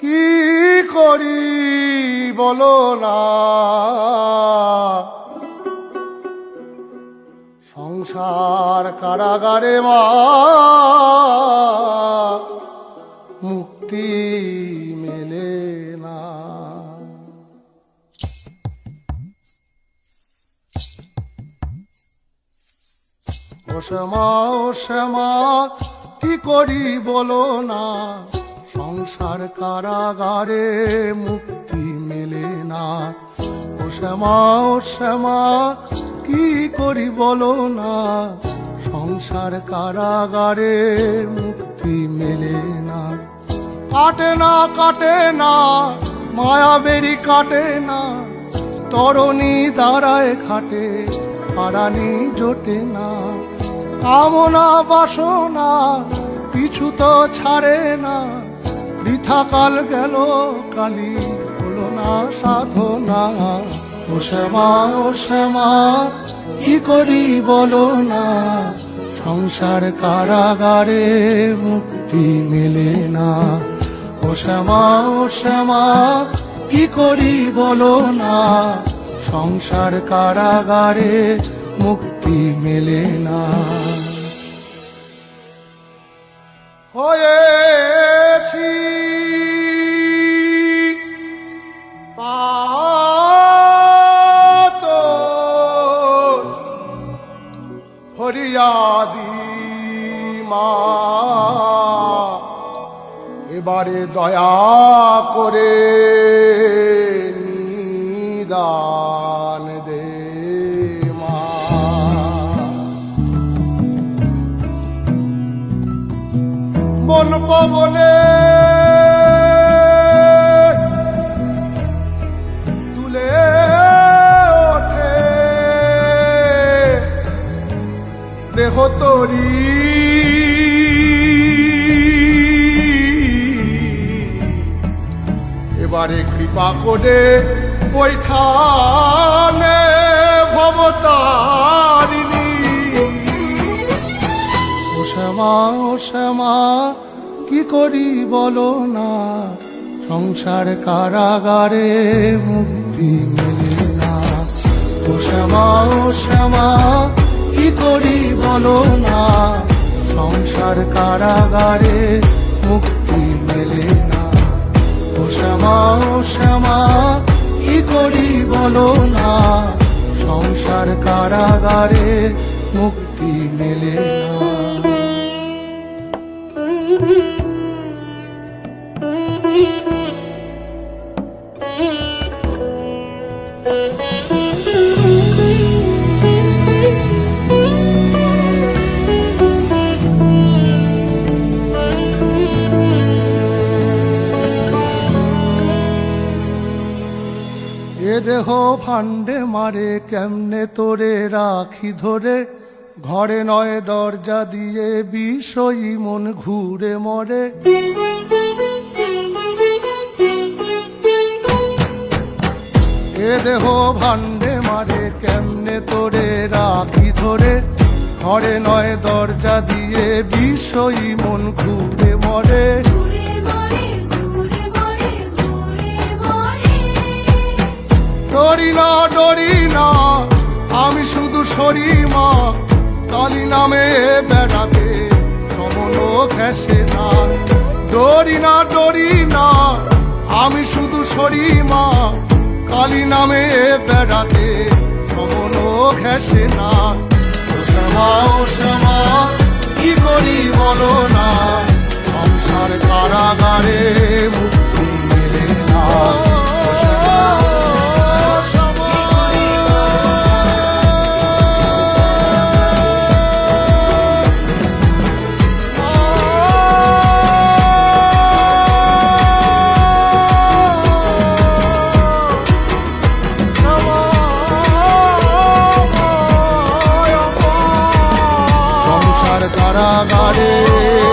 কি করি বলো না? সংসার কারাগারে মা ও শ্যামা ও শ্যামা, কি করি বলো না? সংসার কারাগারে মুক্তি মেলে না। ও শ্যামা ও শ্যামা, কি করি বলো না? সংসার কারাগারে মুক্তি মেলে না। কাটে না কাটে না, মায়াবেরি কাটে না। তরণী দাঁড়ায় খাটে হারানি জোটে না। কামনা বাসনা পিছু তো ছাড়ে না। বৃথা কাল গেল, কালি হলো না সাধনা। ও শ্যামা ও শ্যামা, কি করি বলো না। সংসার কারাগারে মুক্তি মেলে না। ও শ্যামা ও শ্যামা, কি করি বলো না। সংসার কারাগারে মুক্তি মেলে না। হয়েছি। হরিয়াদি মা এবারে দয়া করে নিদান বন পবনে তুলে ওঠে। দেহ তরি। এবারে কৃপা করে বৈঠানে ভবতারিণী শ্যামা, ও শ্যামা, কি করি বলো না? সংসার কারাগারে মুক্তি মেলে না। ও শ্যামা ও শ্যামা, কি করি বলো না? সংসার কারাগারে মুক্তি মেলে না। ও শ্যামা ও শ্যামা, কি করি বলো না? সংসার কারাগারে মুক্তি মেলে না। দেহ ফান্ডে মারে, কেমনে তোরে রাখি ধরে? ঘরে নয় দরজা দিয়ে বিষয়ী মন ঘুরে মরে। এ দেহ ভান্ডে মারে কেমনে তোরে রাখি ধরে? ঘরে নয় দরজা দিয়ে বিষয়ী মন ঘুরে মরে। ডরি না ডরি না আমি শুধু সরি মা। কালী নামে বেড়াতে সমন ঘেসে না। ডরি না ডরি না আমি শুধু সরি মা। কালী নামে বেড়াতে সমন ঘেসে না। ও শ্যামা ও শ্যামা কি করি বলো? কারাগারে।